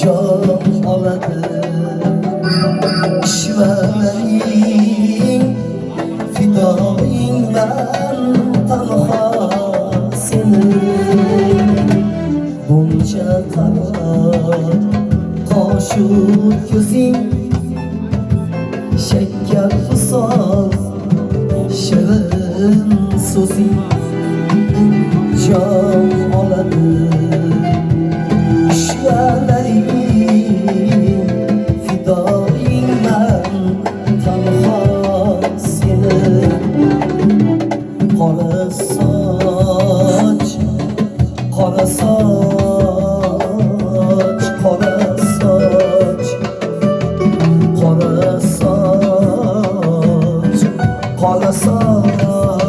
Jon oladi Ishvaraning fidoingman tanho seni Buncha qaro qoshu ko'zing Shakkar hisol shirin so'zing jon oladi Gelelim Fidayim ben Tanhasını Kara saç Kara saç Kara saç Kara saç Kara saç.